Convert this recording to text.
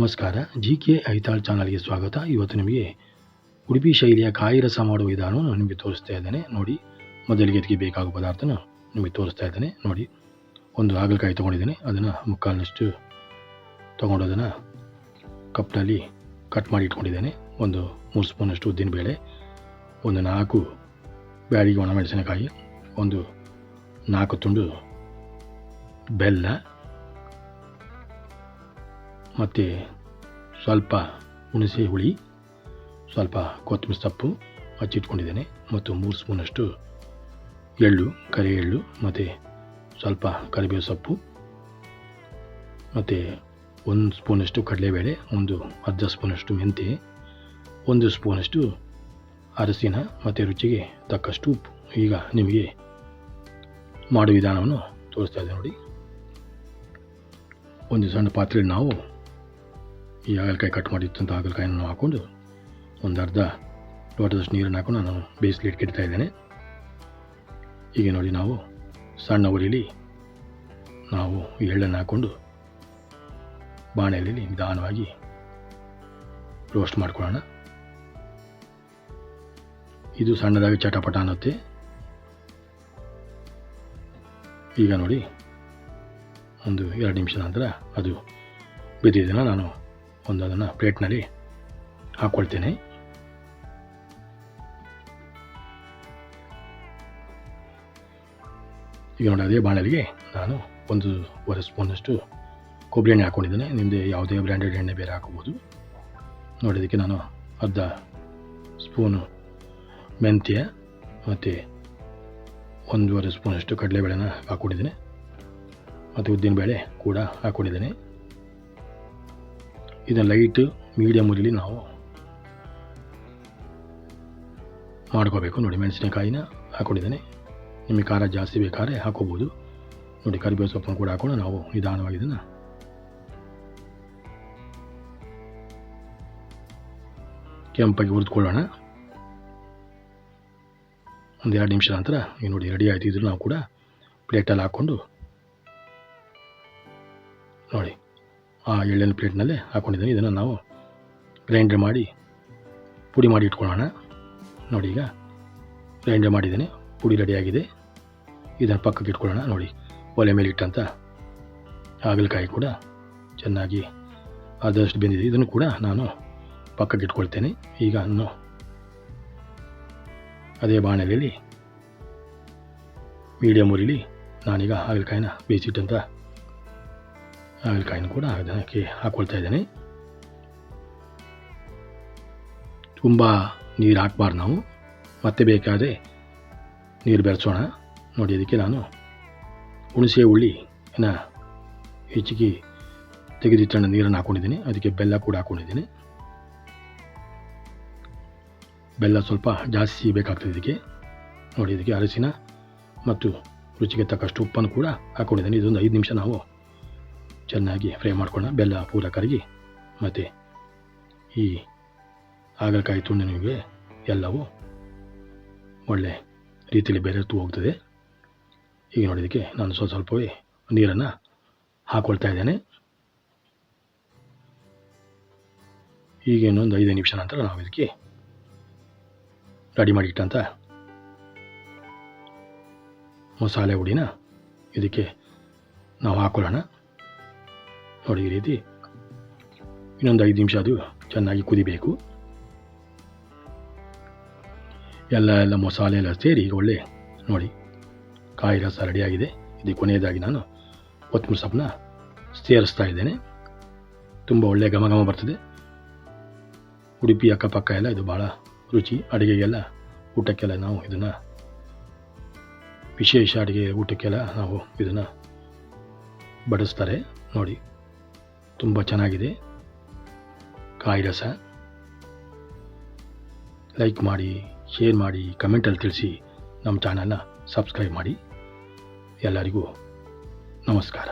ನಮಸ್ಕಾರ. G K Aithal ಚಾನಲ್ಗೆ ಸ್ವಾಗತ. ಇವತ್ತು ನಿಮಗೆ ಉಡುಪಿ ಶೈಲಿಯ ಕಾಯಿ ರಸ ಮಾಡುವ ವಿಧಾನವನ್ನು ನಿಮಗೆ ತೋರಿಸ್ತಾ ಇದ್ದೇನೆ. ನೋಡಿ, ಮೊದಲಿಗೆ ಇದಕ್ಕೆ ಬೇಕಾಗುವ ಪದಾರ್ಥನ ನಿಮಗೆ ತೋರಿಸ್ತಾ ಇದ್ದೇನೆ. ನೋಡಿ, ಒಂದು ಹಾಗಲಕಾಯಿ ತೊಗೊಂಡಿದ್ದೇನೆ. ಅದನ್ನು ಮುಕ್ಕಾಲಿನಷ್ಟು ತೊಗೊಂಡು ಅದನ್ನು ಕಪ್ನಲ್ಲಿ ಕಟ್ ಮಾಡಿ ಇಟ್ಕೊಂಡಿದ್ದೇನೆ. ಒಂದು ಮೂರು ಸ್ಪೂನಷ್ಟು ಉದ್ದಿನಬೇಳೆ, ಒಂದು ನಾಲ್ಕು ಬ್ಯಾಡಿಗೆ ಒಣಮೆಣಸಿನಕಾಯಿ ಒಂದು ನಾಲ್ಕು ತುಂಡು ಬೆಲ್ಲ ಮತ್ತು ಸ್ವಲ್ಪ ಹುಣಸೆ ಹುಳಿ, ಸ್ವಲ್ಪ ಕೊತ್ತಂಬರಿ ಸೊಪ್ಪು ಹಚ್ಚಿಟ್ಕೊಂಡಿದ್ದೇನೆ ಮತ್ತು ಮೂರು ಸ್ಪೂನಷ್ಟು ಎಳ್ಳು, ಕರಿ ಎಳ್ಳು ಮತ್ತು ಸ್ವಲ್ಪ ಕರಿಬೇವು ಸೊಪ್ಪು ಮತ್ತು ಒಂದು ಸ್ಪೂನಷ್ಟು ಕಡಲೆಬೇಳೆ, ಒಂದು ಅರ್ಧ ಸ್ಪೂನಷ್ಟು ಮೆಂತೆ, ಒಂದು ಸ್ಪೂನಷ್ಟು ಅರಸಿನ ಮತ್ತು ರುಚಿಗೆ ತಕ್ಕಷ್ಟು ಉಪ್ಪು. ಈಗ ನಿಮಗೆ ಮಾಡುವ ವಿಧಾನವನ್ನು ತೋರಿಸ್ತಾ ಇದ್ದೆ ನೋಡಿ. ಒಂದು ಸಣ್ಣ ಪಾತ್ರೆಯಲ್ಲಿ ನಾವು ಈ ಹಾಗಲಕಾಯಿ ಕಟ್ ಮಾಡಿತ್ತಂಥ ಹಾಗಲಕಾಯನ್ನು ಹಾಕ್ಕೊಂಡು ಒಂದು ಅರ್ಧ ಲೋಟದಷ್ಟು ನೀರನ್ನು ಹಾಕೊಂಡು ನಾನು ಬೇಯಿಸಲಿ ಇಟ್ಕಿಡ್ತಾ ಇದ್ದೇನೆ. ಈಗ ನೋಡಿ ನಾವು ಸಣ್ಣ ಉರಿಲಿ ನಾವು ಎಳ್ಳನ್ನು ಹಾಕ್ಕೊಂಡು ಬಾಣಲೆಯಲ್ಲಿ ನಿಧಾನವಾಗಿ ರೋಸ್ಟ್ ಮಾಡ್ಕೊಳ್ಳೋಣ. ಇದು ಸಣ್ಣದಾಗಿ ಚಟಪಟ ಅನ್ನುತ್ತೆ. ಈಗ ನೋಡಿ ಒಂದು ಎರಡು ನಿಮಿಷ ನಂತರ ಅದು ಬಿದ್ದಿದ್ದನ್ನು ನಾನು ಒಂದು ಅದನ್ನು ಪ್ಲೇಟ್ನಲ್ಲಿ ಹಾಕ್ಕೊಳ್ತೇನೆ ಈಗ ನೋಡಿ ಅದೇ ಬಾಣಲಿಗೆ ನಾನು ಒಂದು ವರೆ ಸ್ಪೂನಷ್ಟು ಕೊಬ್ಬರಿ ಎಣ್ಣೆ ಹಾಕ್ಕೊಂಡಿದ್ದೇನೆ ನಿಮ್ಮದೇ ಯಾವುದೇ ಬ್ರ್ಯಾಂಡೆಡ್ ಎಣ್ಣೆ ಬೇರೆ ಹಾಕೋಬೋದು. ನೋಡಿ ಅದಕ್ಕೆ ನಾನು ಅರ್ಧ ಸ್ಪೂನು ಮೆಂತ್ಯ ಮತ್ತು ಒಂದೂವರೆ ಸ್ಪೂನಷ್ಟು ಕಡಲೆಬೇಳೆನ ಹಾಕ್ಕೊಂಡಿದ್ದೀನಿ ಮತ್ತು ಉದ್ದಿನಬೇಳೆ ಕೂಡ ಹಾಕ್ಕೊಂಡಿದ್ದೇನೆ ಇದನ್ನು ಲೈಟ್ ಮೀಡಿಯಮ್ ಉರಿಲಿ ನಾವು ಮಾಡ್ಕೋಬೇಕು. ನೋಡಿ, ಮೆಣಸಿನಕಾಯಿನ ಹಾಕ್ಕೊಂಡಿದ್ದೇನೆ ನಿಮಗೆ ಖಾರ ಜಾಸ್ತಿ ಬೇಕಾದ್ರೆ ಹಾಕೋಬೋದು. ನೋಡಿ, ಕರಿಬೇವು ಸೊಪ್ಪನ್ನು ಕೂಡ ಹಾಕೊಂಡು ನಾವು ನಿಧಾನವಾಗಿ ಇದನ್ನು ಕೆಂಪಾಗಿ ಹುರಿದುಕೊಳ್ಳೋಣ. ಒಂದು ಎರಡು ನಿಮಿಷ ನಂತರ, ಈಗ ನೋಡಿ ರೆಡಿ ಆಯ್ತು ಇದ್ರೂ ನಾವು ಕೂಡ ಪ್ಲೇಟಲ್ಲಿ ಹಾಕ್ಕೊಂಡು ನೋಡಿ. ಆ ಎಳ್ಳಿನ ಪ್ಲೇಟ್ನಲ್ಲಿ ಹಾಕ್ಕೊಂಡಿದ್ದೀನಿ ಇದನ್ನು ನಾವು ಗ್ರೈಂಡರ್ ಮಾಡಿ ಪುಡಿ ಮಾಡಿ ಇಟ್ಕೊಳ್ಳೋಣ. ನೋಡಿ ಈಗ ಗ್ರೈಂಡರ್ ಮಾಡಿದ್ದೀನಿ. ಪುಡಿ ರೆಡಿಯಾಗಿದೆ ಇದನ್ನು ಪಕ್ಕಕ್ಕೆ ಇಟ್ಕೊಳ್ಳೋಣ. ನೋಡಿ ಒಲೆ ಮೇಲೆ ಇಟ್ಟಂಥ ಹಾಗಲಕಾಯಿ ಕೂಡ ಚೆನ್ನಾಗಿ ಆದಷ್ಟು ಬೆಂದಿದೆ. ಇದನ್ನು ಕೂಡ ನಾನು ಪಕ್ಕಕ್ಕೆ ಇಟ್ಕೊಳ್ತೇನೆ. ಈಗ ನಾನು ಅದೇ ಬಾಣಲೆಯಲ್ಲಿ ಮೀಡಿಯಮ್ ಉರಿಲಿ ನಾನೀಗ ಹಾಗಲಕಾಯಿನ ಬೇಯಿಸಿಟ್ಟಂಥ ಹಾಗಲಕಾಯಿನ ಕೂಡ ಹಾಕಿ ಹಾಕ್ಕೊಳ್ತಾ ಇದ್ದೀನಿ. ತುಂಬ ನೀರು ಹಾಕ್ಬಾರ್ದು ನಾವು. ಮತ್ತೆ ಬೇಕಾದರೆ ನೀರು ಬೆರೆಸೋಣ. ನೋಡಿ ಅದಕ್ಕೆ ನಾನು ಹುಣಸೆ ಹುಳಿ ಏನು ಹೆಚ್ಚಿಗೆ ತೆಗೆದಿಟ್ಟಣ್ಣ ನೀರನ್ನು ಹಾಕ್ಕೊಂಡಿದ್ದೀನಿ ಅದಕ್ಕೆ ಬೆಲ್ಲ ಕೂಡ ಹಾಕ್ಕೊಂಡಿದ್ದೀನಿ ಬೆಲ್ಲ ಸ್ವಲ್ಪ ಜಾಸ್ತಿ ಬೇಕಾಗ್ತದೆ ಇದಕ್ಕೆ. ನೋಡಿ, ಇದಕ್ಕೆ ಅರಸಿನ ಮತ್ತು ರುಚಿಗೆ ತಕ್ಕಷ್ಟು ಉಪ್ಪನ್ನು ಕೂಡ ಹಾಕ್ಕೊಂಡಿದ್ದೀನಿ ಇದೊಂದು ಐದು ನಿಮಿಷ ನಾವು ಚೆನ್ನಾಗಿ ಫ್ರೈ ಮಾಡ್ಕೊಳ್ಳೋಣ. ಬೆಲ್ಲ ಪೂರ ಕರಗಿ ಮತ್ತು ಈ ಹಾಗಲಕಾಯಿ ತುಂಡಿನಿಗೆ ಎಲ್ಲವೂ ಒಳ್ಳೆ ರೀತಿಯಲ್ಲಿ ಬೆರೆತು ಹೋಗ್ತದೆ. ಈಗ ನೋಡಿದ್ದಕ್ಕೆ ನಾನು ಸ್ವಲ್ಪ ಸ್ವಲ್ಪವೇ ನೀರನ್ನು ಹಾಕ್ಕೊಳ್ತಾ ಇದ್ದೇನೆ. ಈಗ ಇನ್ನೊಂದು ಐದು ನಿಮಿಷ ನಂತರ ನಾವು ಇದಕ್ಕೆ ರೆಡಿ ಮಾಡಿಟ್ಟಂಥ ಮಸಾಲೆ ಹುಡಿನ ಇದಕ್ಕೆ ನಾವು ಹಾಕ್ಕೊಳ್ಳೋಣ ನೋಡಿ ಈ ರೀತಿ ಇನ್ನೊಂದು ಐದು ನಿಮಿಷ ಅದು ಚೆನ್ನಾಗಿ ಕುದಿಬೇಕು. ಎಲ್ಲ ಎಲ್ಲ ಮಸಾಲೆ ಎಲ್ಲ ಸೇರಿ ಈಗ ಒಳ್ಳೆ, ನೋಡಿ ಕಾಯಿ ರಸ ರೆಡಿಯಾಗಿದೆ ಇದು ಕೊನೆಯದಾಗಿ ನಾನು ಕೊತ್ತಂಬರಿ ಸೊಪ್ಪನ್ನ ಸೇರಿಸ್ತಾ ಇದ್ದೇನೆ. ತುಂಬ ಒಳ್ಳೆಯ ಘಮ ಘಮ ಬರ್ತದೆ. ಉಡುಪಿ ಅಕ್ಕಪಕ್ಕ ಎಲ್ಲ ಇದು ಭಾಳ ರುಚಿ. ಅಡುಗೆಗೆಲ್ಲ ಊಟಕ್ಕೆಲ್ಲ ನಾವು ಇದನ್ನು ವಿಶೇಷ ಅಡುಗೆ ಊಟಕ್ಕೆಲ್ಲ ನಾವು ಇದನ್ನು ಬಡಿಸ್ತಾರೆ. ನೋಡಿ ತುಂಬ ಚೆನ್ನಾಗಿದೆ. ಕಾಯಿ ರಸ. ಲೈಕ್ ಮಾಡಿ ಶೇರ್ ಮಾಡಿ ಕಮೆಂಟಲ್ಲಿ ತಿಳಿಸಿ ನಮ್ಮ ಚಾನಲ್ನ ಸಬ್ಸ್ಕ್ರೈಬ್ ಮಾಡಿ. ಎಲ್ಲರಿಗೂ ನಮಸ್ಕಾರ.